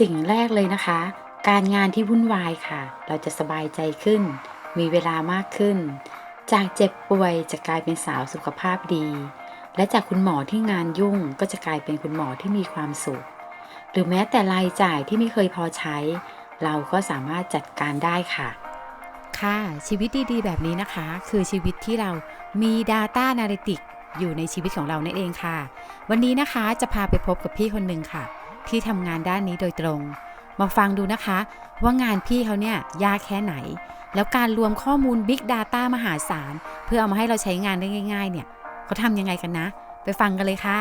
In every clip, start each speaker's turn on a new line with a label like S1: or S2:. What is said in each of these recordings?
S1: สิ่งแรกเลยนะคะ การงานที่วุ่นวายค่ะ เราจะสบายใจขึ้น มีเวลามากขึ้น จากเจ็บป่วยจะกลายเป็นสาวสุขภาพดี และจากคุณหมอที่งานยุ่งก็จะกลายเป็นคุณหมอที่มีความสุข หรือแม้แต่รายจ่ายที่ไม่เคยพอใช้ เราก็สามารถจัดการได้ค่ะ
S2: ค่ะ ชีวิตดีๆ แบบนี้นะคะ คือชีวิตที่เรามี Data Analytics อยู่ในชีวิตของเรานั่นเองค่ะ วันนี้นะคะจะพาไปพบกับพี่คนหนึ่งค่ะ ที่ทำงานด้านนี้โดยตรง มาฟังดูนะคะ ว่างานพี่เขาเนี่ยยากแค่ไหน แล้วการรวมข้อมูล Big Data มหาศาล เพื่อเอามาให้เราใช้งานได้ง่าย ๆ เนี่ยเขาทำยังไงกันนะ ไปฟังกันเลยค่ะ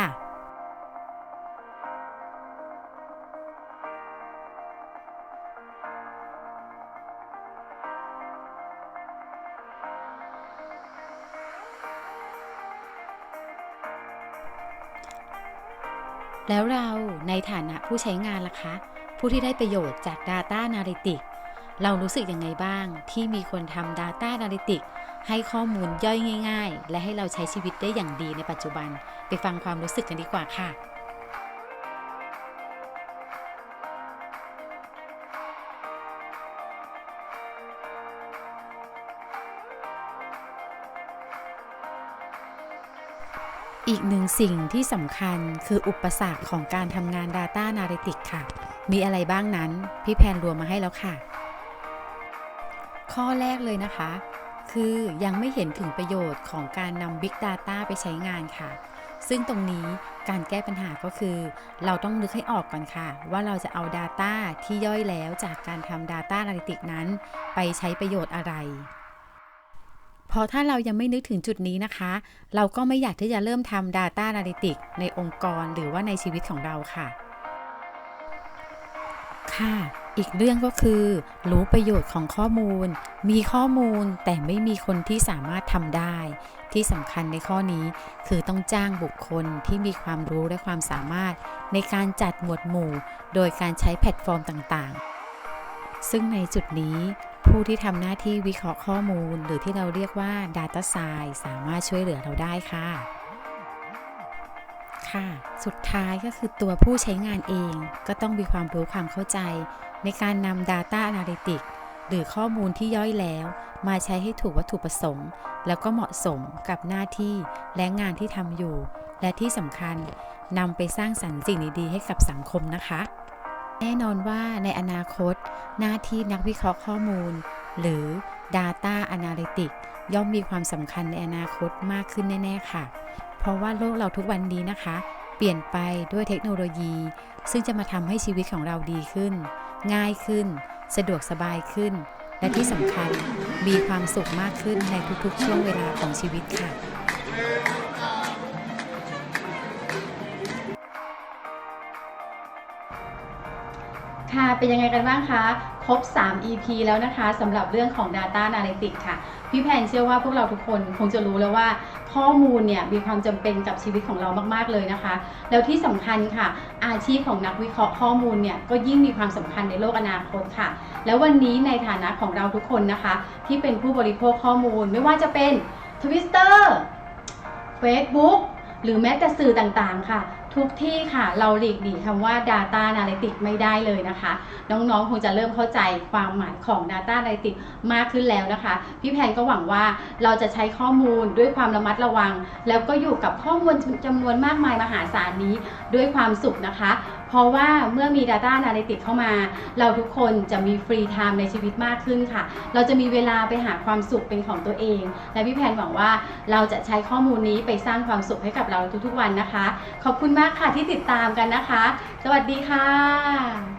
S2: แล้วเราในฐานะผู้ใช้งานล่ะคะ ผู้ที่ได้ประโยชน์จาก Data Analytics เรารู้สึกยังไงบ้างที่มีคนทำ Data Analytics ให้ข้อมูลย่อยง่าย ๆ และให้เราใช้ชีวิตได้อย่างดีในปัจจุบัน ไปฟังความรู้สึกกันดีกว่าค่ะ อีกหนึ่งสิ่งที่สำคัญคืออุปสรรคของการทำงาน Data Analytics ค่ะ มีอะไรบ้างนั้น พี่แพนรวมมาให้แล้วค่ะ ข้อแรกเลยนะคะ คือยังไม่เห็นถึงประโยชน์ของการนำ Big Data ไปใช้งานค่ะ ซึ่งตรงนี้การแก้ปัญหาก็คือ เราต้องนึกให้ออกก่อนค่ะ ว่าเราจะเอา Data ที่ย่อยแล้วจากการทำ Data Analytics นั้น ไปใช้ประโยชน์อะไร พอถ้าเรายังไม่นึกถึงจุดนี้นะคะ เราก็ไม่อยากที่จะเริ่มทำ Data Analytics ในองค์กรหรือว่าในชีวิตของเราค่ะ ค่ะ อีกเรื่องก็คือ รู้ประโยชน์ของข้อมูล มีข้อมูลแต่ไม่มีคนที่สามารถทำได้ ที่สำคัญในข้อนี้คือต้องจ้างบุคคลที่มีความรู้และความสามารถ ในการจัดหมวดหมู่ โดยการใช้แพลตฟอร์มต่างๆซึ่งในจุดนี้ ผู้ที่ทำหน้าที่วิเคราะห์ข้อมูล หรือที่เราเรียกว่า Data Science สามารถช่วยเหลือเราได้ค่ะ ค่ะ สุดท้ายก็คือตัวผู้ใช้งานเอง ก็ต้องมีความรู้ความเข้าใจ ในการนำ Data Analytics หรือข้อมูลที่ย่อยแล้ว มาใช้ให้ถูกวัตถุประสงค์ แล้วก็เหมาะสมกับหน้าที่และงานที่ทำอยู่ และที่สำคัญนำไปสร้างสรรค์สิ่งดีๆให้กับสังคมนะคะ แน่นอนว่าในอนาคต หน้าที่นักวิเคราะห์ข้อมูล หรือ Data Analytics ย่อมมีความสำคัญในอนาคตมากขึ้นแน่ ๆ ค่ะ เพราะว่าโลกเราทุกวันนี้นะคะ เปลี่ยนไปด้วยเทคโนโลยี ซึ่งจะมาทำให้ชีวิตของเราดีขึ้น ง่ายขึ้น สะดวกสบายขึ้น และที่สำคัญมีความสุขมากขึ้นในทุกๆ ช่วงเวลาของชีวิตค่ะ
S3: ค่ะ เป็นยังไงกันบ้างคะ ครบ 3 EP แล้วนะคะสำหรับเรื่องของ Data Analytics ค่ะ พี่แพนเชื่อว่าพวกเราทุกคนคงจะรู้แล้วว่าข้อมูลเนี่ยมีความจำเป็นกับชีวิตของเรามาก ๆ เลยนะคะ แล้วที่สำคัญค่ะ อาชีพของนักวิเคราะห์ข้อมูลเนี่ยก็ยิ่งมีความสำคัญในโลกอนาคตค่ะ แล้ววันนี้ในฐานะของเราทุกคนนะคะ ที่เป็นผู้บริโภคข้อมูล ไม่ว่าจะเป็น Twitter Facebook หรือแม้แต่สื่อต่างๆค่ะ ทุกที่ค่ะเราหลีกหนีคำว่า Data Analytics ไม่ได้เลยนะคะ น้องๆ คงจะเริ่มเข้าใจความหมายของ Data Analytics มากขึ้นแล้วนะคะ พี่แพนก็หวังว่าเราจะใช้ข้อมูลด้วยความระมัดระวัง แล้วก็อยู่กับข้อมูลจำนวนมากมายมหาศาลนี้ด้วยความสุขนะคะ เพราะว่าเมื่อมี Data Analytics เข้ามา เราทุกคนจะมีฟรีไทม์ในชีวิตมากขึ้นค่ะ เราจะมีเวลาไปหาความสุขเป็นของตัวเอง และพี่แพนหวังว่าเราจะใช้ข้อมูลนี้ไปสร้างความสุขให้กับเราทุกๆวันนะคะ ขอบคุณมากค่ะที่ติดตามกันนะคะ สวัสดีค่ะ